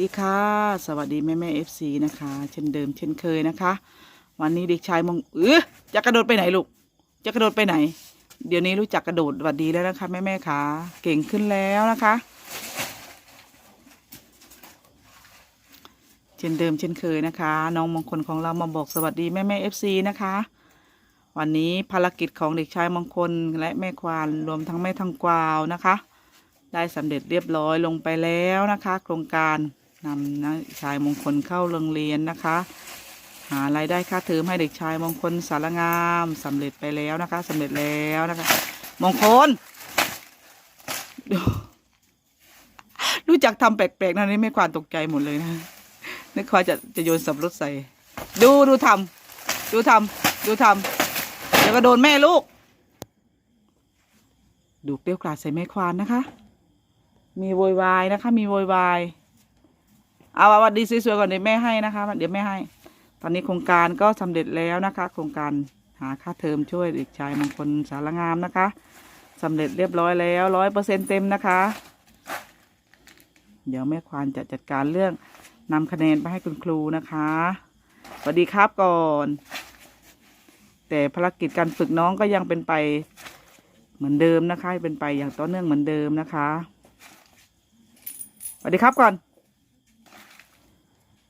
ดีค่ะ สวัสดีแม่แม่เอฟซีนะคะ เช่นเดิมเช่นเคยนะคะ วันนี้เด็กชายมงเออจะกระโดดไปไหนลูก จะกระโดดไปไหน เดี๋ยวนี้รู้จักกระโดดสวัสดีแล้วนะคะแม่แม่ขาเก่งขึ้นแล้วนะคะ เช่นเดิมเช่นเคยนะคะ น้องมงคลของเรามาบอกสวัสดีแม่แม่เอฟซีนะคะ วันนี้ภารกิจของเด็กชายมงคลและแม่ควานรวมทั้งแม่ทองกวาวนะคะ ได้สำเร็จเรียบร้อยลงไปแล้วนะคะ โครงการ นำนักชายมงคลเข้าโรงเรียนนะคะ หารายได้ค่าเทอมให้เด็กชายมงคลสารงามสำเร็จไปแล้วนะคะสำเร็จแล้วนะคะ มงคลรู้จักทำแปลกๆนะนี่ไม่ควานตกใจหมดเลยนะนึกว่าจะจะโยนสับรถใส่ ดูดูทำดูทำดูทำเดี๋ยวก็โดนแม่ลูก ดูเปรี้ยวกราดใส่แม่ควานนะคะ มีโวยวายนะคะ มีโวยวาย เอาวันดีสวยๆก่อนเดี๋ยวแม่ให้นะคะเดี๋ยวแม่ให้ ตอนนี้โครงการก็สำเร็จแล้วนะคะ โครงการหาค่าเทอมช่วยเด็กชายมงคลสารงามนะคะสำเร็จเรียบร้อยแล้วร้อยเปอร์เซ็นเต็มนะคะ เดี๋ยวแม่ควานจะจัดการเรื่องนำคะแนนไปให้คุณครูนะคะสวัสดีครับก่อน แต่ภารกิจการฝึกน้องก็ยังเป็นไปเหมือนเดิมนะคะ เป็นไปอย่างต่อเนื่องเหมือนเดิมนะคะสวัสดีครับก่อน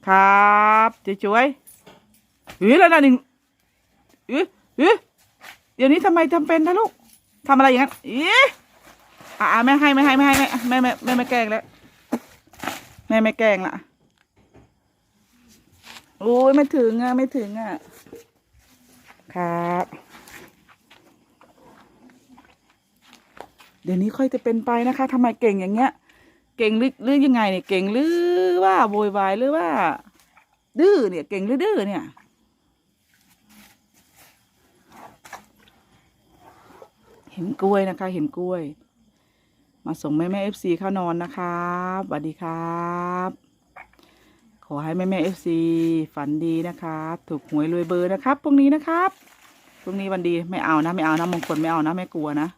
ครับจะช่วยๆอุ้ยแล้วนะหนึ่งอุ้ยอุ้ยเดี๋ยวนี้ทำไมทำเป็นนะลูกทำอะไรอย่างนั้นอีอ่าไม่ให้ไม่ให้ไม่ให้แม่แม่แม่ไม่แกล้งแล้วแม่ไม่แกล้งละโอ้ยไม่ถึงอะไม่ถึงอะครับเดี๋ยวนี้ค่อยจะเป็นไปนะคะทำไมเก่งอย่างเงี้ย เก่งหรือยังไงเนี่ยเก่งหรือ ว่าโวยวายหรือว่า ดื้อเนี่ย เก่งหรือดื้อเนี่ย เห็นกล้วยนะคะ เห็นกล้วย มาส่งแม่แม่เอฟซีเข้านอนนะครับสวัสดีครับ ขอให้แม่แม่เอฟซีฝันดีนะครับถูกหวยรวยเบอร์นะครับพรุ่งนี้นะครับพรุ่งนี้วันดีไม่เอานะไม่เอานะมงคลไม่เอานะไม่กลัวนะ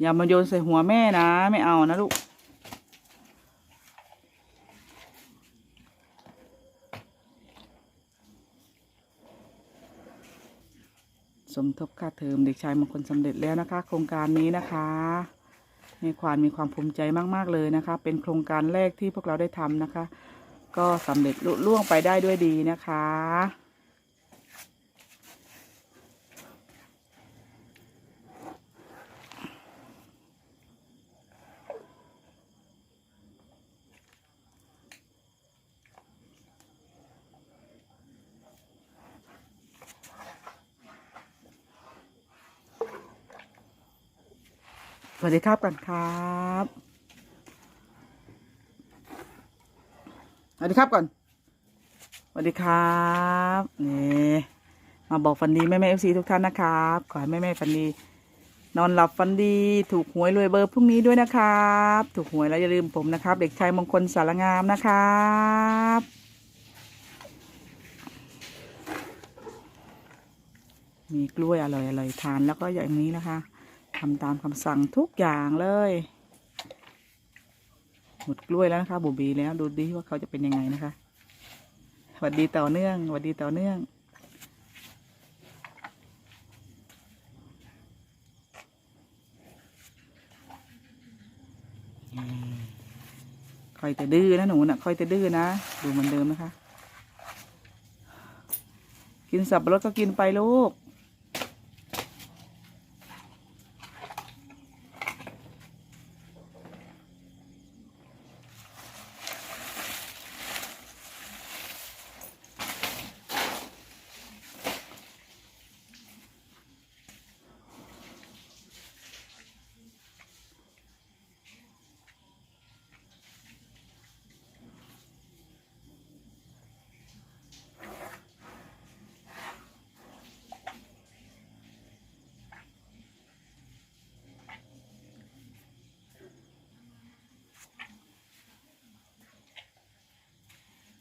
อย่ามาโยนใส่หัวแม่นะ ไม่เอานะลูก สมทบค่าเทอมเด็กชายมงคลสำเร็จแล้วนะคะ โครงการนี้นะคะในควานมีความภูมิใจมาก ๆ เลยนะคะ เป็นโครงการแรกที่พวกเราได้ทำนะคะ ก็สำเร็จลุล่วงไปได้ด้วยดีนะคะ สวัสดีครับกันครับสวัสดีครับก่อนสวัสดีครับนี่มาบอกฟันดีแม่แม่เอฟซีทุกท่านนะครับขอให้แม่แม่ฟันดี นอนหลับฟันดี ถูกหวยรวยเบอร์พรุ่งนี้ด้วยนะครับ ถูกหวยแล้วอย่าลืมผมนะครับ เด็กชายมงคลสารงามนะครับมีกล้วยอร่อยอร่อยทานแล้วก็อย่างนี้นะคะ ทำตามคำสั่งทุกอย่างเลย หมดกล้วยแล้วนะคะบูบีแล้วดูดิว่าเขาจะเป็นยังไงนะคะสวัสดีต่อเนื่องสวัสดีต่อเนื่องคอยแต่ดื้อนะหนูนะ่ะคอยแต่ดื้อนะ ดูเหมือนเดิมนะคะ กินสับปะรดก็กินไปลูก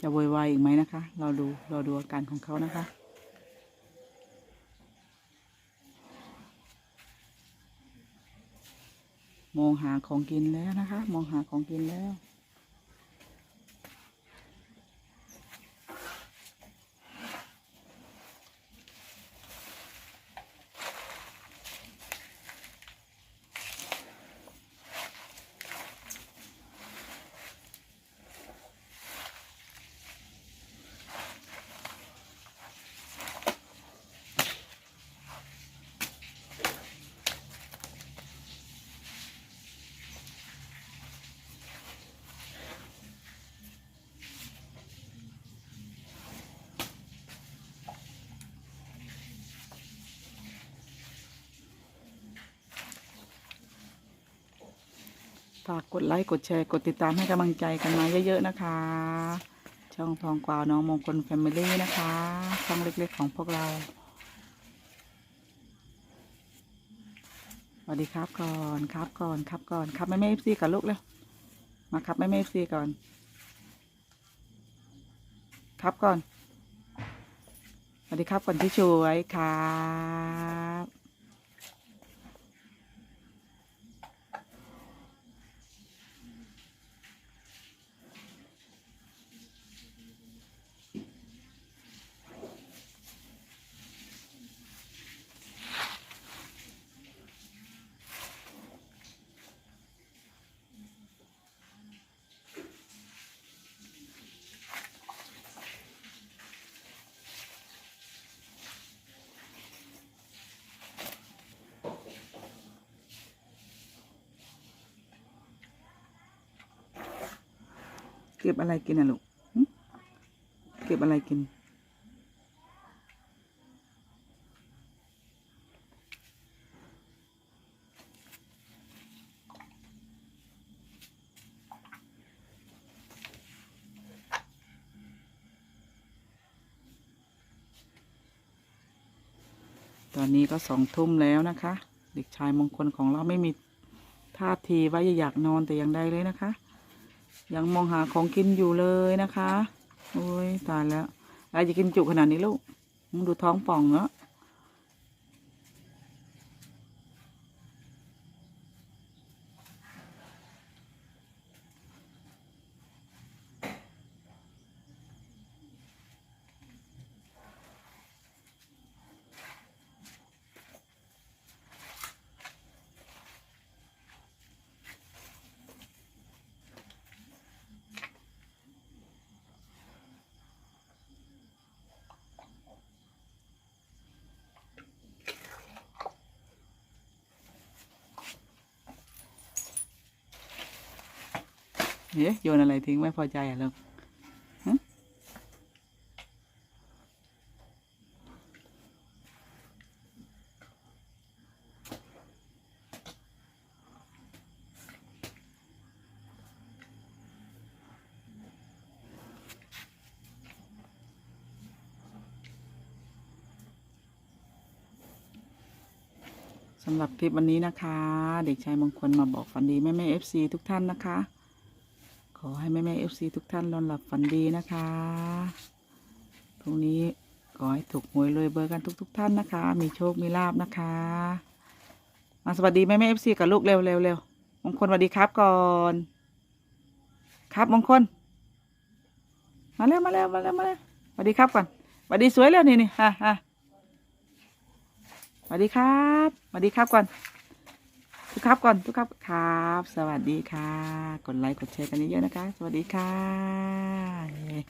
จะโวยวายอีกไหมนะคะ เราดูเราดูอาการของเขานะคะมองหาของกินแล้วนะคะ มองหาของกินแล้ว ฝากกดไลค์ กดแชร์ กดติดตามให้กำลังใจกันมาเยอะๆนะคะ ช่องทองกวาวน้องมงคลแฟมิลี่นะคะ ช่องเล็กๆของพวกเรา สวัสดีครับก่อนครับก่อนครับก่อนครับแม่แม่เอฟซีกับลูกเร็วมาครับแม่แม่เอฟซีก่อน ครับก่อน สวัสดีครับก่อนที่ช่วยครับ ก็บอะไรกินอะลูกเก็บอะไรกิน ตอนนี้ก็สองทุ่มแล้วนะคะ เด็กชายมงคลของเราไม่มีท่าทีว่าจะอยากนอนแต่อย่างใดเลยนะคะ ยังมองหาของกินอยู่เลยนะคะ โอ้ยตายแล้วอะไรจะกินจุขนาดนี้ลูกมึงดูท้องป่องเนาะ เฮ้ยโยนอะไรทิ้งไม่พอใจอะลูกสำหรับคลิปวันนี้นะคะ เด็กชายมงคลมาบอกฝันดีแม่แม่เอฟซีทุกท่านนะคะ ขอให้แม่แม่เอฟซีทุกท่านนอนหลับฝันดีนะคะพรุ่งนี้ขอให้ถูกหวยรวยเบอร์กันทุกๆท่านนะคะ มีโชคมีลาบนะคะ มาสวัสดีแม่แม่เอฟซีกับลูกเร็วเร็วเร็วมงคลสวัสดีครับก่อน ครับมงคล มาเร็วมาเร็วมาเร็วมาเร็วสวัสดีครับก่อนสวัสดีสวยแล้วนี่นี่ฮะฮะสวัสดีครับสวัสดีครับก่อน ทุกครับก่อนทุกครับครับ สวัสดีค่ะ กดไลค์กดแชร์กันเยอะๆนะคะ สวัสดีค่ะ